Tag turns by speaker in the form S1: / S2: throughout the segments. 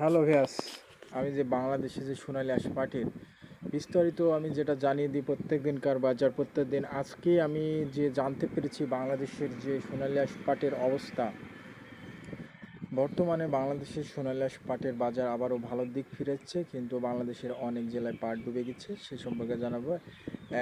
S1: Hello ভিয়াস আমি যে বাংলাদেশে যে সোনালী আঁশ পাটের বিস্তারিত আমি যেটা জানিয়ে দিই প্রত্যেক দিনকার বাজার প্রত্যেক দিন আজকে আমি যে জানতে পেরেছি বাংলাদেশের যে সোনালী আঁশ পাটের অবস্থা, বর্তমানে বাংলাদেশের সোনালী আঁশ পাটের বাজার আবারও ভালো দিক ফিরেছে, কিন্তু বাংলাদেশের অনেক জেলায় পাট ডুবে গেছে, সে সম্পর্কে জানাব।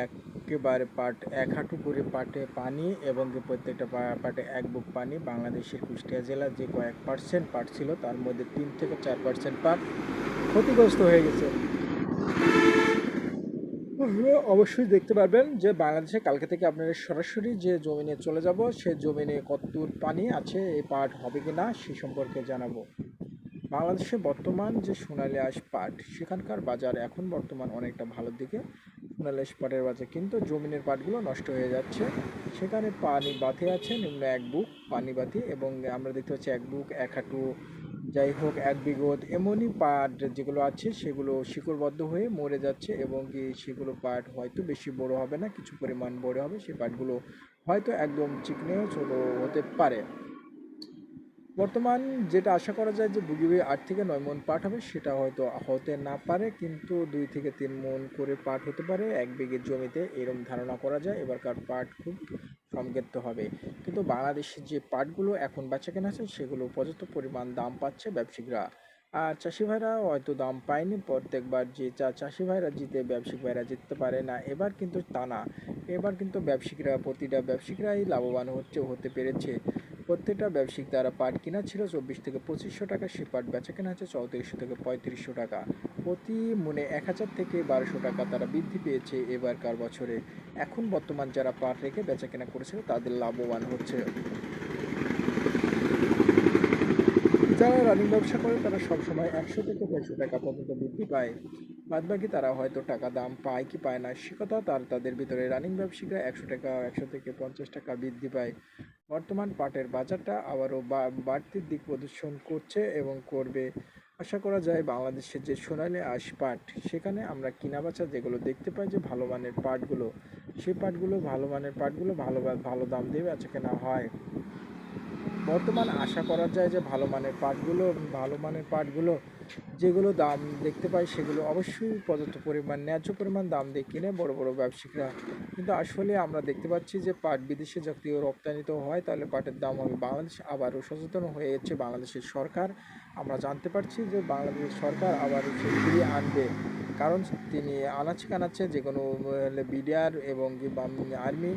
S1: একেবারে পাট, এক হাঁটু করে পাটে পানি এবং প্রত্যেকটা পাটে এক বুক পানি। বাংলাদেশের কুষ্টিয়া জেলার যে কয়েক পার্সেন্ট পাট ছিল, তার মধ্যে তিন থেকে চার পার্সেন্ট পাট ক্ষতিগ্রস্ত হয়ে গেছে। অবশ্যই দেখতে পারবেন যে বাংলাদেশে কালকে থেকে আপনারা সরাসরি যে জমিনে চলে যাব, সে জমিনে কতদূর পানি আছে, এই পাট হবে কি না সে সম্পর্কে জানাব। বাংলাদেশে বর্তমান যে সোনালী আঁশ পাট, সেখানকার বাজার এখন বর্তমান অনেকটা ভালোর দিকে। আঁশ পাটের বাজার কিন্তু জমিনের পাটগুলো নষ্ট হয়ে যাচ্ছে। সেখানে পানি বাতি আছে, নিম্ন এক বুক পানি বাতি এবং আমরা দেখতে পাচ্ছি এক বুক, এক হাঁটু, যাই হোক, এক বিগত। এমনই পাট যেগুলো আছে, সেগুলো শিকড়বদ্ধ হয়ে মরে যাচ্ছে এবং কি সেগুলো পাট হয়তো বেশি বড় হবে না, কিছু পরিমাণ বড় হবে। সেই পাটগুলো হয়তো একদম চিকনেও ছোট হতে পারে। বর্তমান যেটা আশা করা যায় যে বুগিবি আট থেকে নয় মন পাট হবে, সেটা হয়তো হতে না পারে, কিন্তু দুই থেকে তিন মন করে পাট হতে পারে, এক বিঘের জমিতে এরকম ধারণা করা যায়। এবারকার পাট খুব সমৃদ্ধ হবে। কিন্তু বাংলাদেশের যে পাটগুলো এখন বেচা কেনা আছে, সেগুলো পর্যাপ্ত পরিমাণ দাম পাচ্ছে ব্যবসায়িকরা। আর চাষি ভাইরা হয়তো দাম পায়নি, প্রত্যেকবার যে চা চাষি ভাইরা জিতে, ব্যবসায়িক ভাইরা জিততে পারে না, এবার কিন্তু তা না। এবার কিন্তু ব্যবসায়িকরা, প্রতিটা ব্যবসায়িকরাই লাভবান হচ্ছে, হতে পেরেছে। প্রত্যেকটা ব্যবসায়িক দ্বারা পাট কিনা ছিল চব্বিশ থেকে পঁচিশশো টাকা, সে পাট বেচা কেনা হচ্ছে চৌত্রিশশো থেকে পঁয়ত্রিশশো টাকা। প্রতি মনে এক হাজার থেকে বারোশো টাকা তারা বৃদ্ধি পেয়েছে এবারকার বছরে। এখন বর্তমান যারা পাট রেখে বেচা কেনা করেছিল, তাদের লাভবান হচ্ছে। যারা রানিং ব্যবসা করে, তারা সবসময় একশো থেকে দেড়শো টাকা পর্যন্ত বৃদ্ধি পায়। বাদবাকি তারা হয়তো টাকা দাম পায় কি পায় না, সে কথা তার, তাদের ভিতরে রানিং ব্যবসায়ীরা একশো টাকা, একশো থেকে পঞ্চাশ টাকা বৃদ্ধি পায়। বর্তমান পাটের বাজারটা আবারও বাড়তির দিক প্রদর্শন করছে এবং করবে। আশা করা যায় বাংলাদেশের যে সোনালি আশ পাট, সেখানে আমরা কিনা বাচা যেগুলো দেখতে পাই যে ভালো মানের পাটগুলো, সেই পাটগুলো ভালো মানের পাটগুলো ভালো ভালো দাম দিয়ে বেচা কেনা হয়। বর্তমান আশা করা যায় যে ভালো মানের পাটগুলো ভালো মানের পাটগুলো যেগুলো দাম দেখতে পাই সেগুলো অবশ্যই পর্যাপ্ত পরিমাণ, ন্যায্য পরিমাণ দাম দিয়ে কিনে বড় বড় ব্যবসায়িকরা। কিন্তু আসলে আমরা দেখতে পাচ্ছি যে পাট বিদেশে যদি রপ্তানিত হয়, তাহলে পাটের দাম হবে বাংলাদেশ, আবারও সচেতন হয়েছে বাংলাদেশের সরকার। আমরা জানতে পারছি যে বাংলাদেশের সরকার আবারও সে ফিরিয়ে আনবে। কারণ তিনি আনাচে কানাচ্ছে যে কোনো বিডিআর এবং আর্মি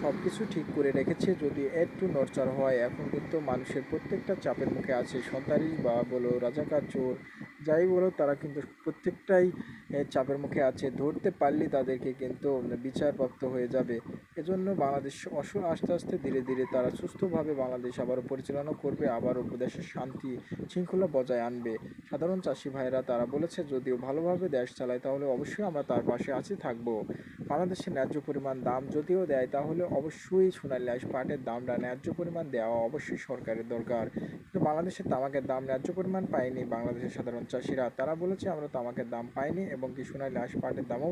S1: সব কিছু ঠিক করে রেখেছে। যদি একটু নড়চড় হয়, এখন কিন্তু মানুষের প্রত্যেকটা চাপের মুখে আছে। সন্তারি বা বলো রাজাকার চোর যাই বলো, তারা কিন্তু প্রত্যেকটাই চাপের মুখে আছে। ধরতে পারলে তাদেরকে কিন্তু বিচারপ্রাপ্ত হয়ে যাবে। এজন্য বাংলাদেশ অস, আস্তে আস্তে ধীরে ধীরে তারা সুস্থভাবে বাংলাদেশ আবারও পরিচালনা করবে, আবারও দেশের শান্তি শৃঙ্খলা বজায় আনবে। সাধারণ চাষি ভাইরা তারা বলেছে, যদিও ভালোভাবে দেশ চালায়, তাহলে অবশ্যই আমরা তার পাশে আছি, থাকব। বাংলাদেশে ন্যায্য পরিমাণ দাম যদিও দেয়, তাহলে অবশ্যই সোনালী আঁশ পাটের দামটা ন্যায্য পরিমাণ দেওয়া অবশ্যই সরকারের দরকার। বাংলাদেশের তামাকের দাম ন্যায্য পরিমাণ পায়নি বাংলাদেশের সাধারণ চাষিরা। তারা বলেছে, আমরা তামাকের দাম পাইনি এবং কি সোনালী আঁশ পাটের দামও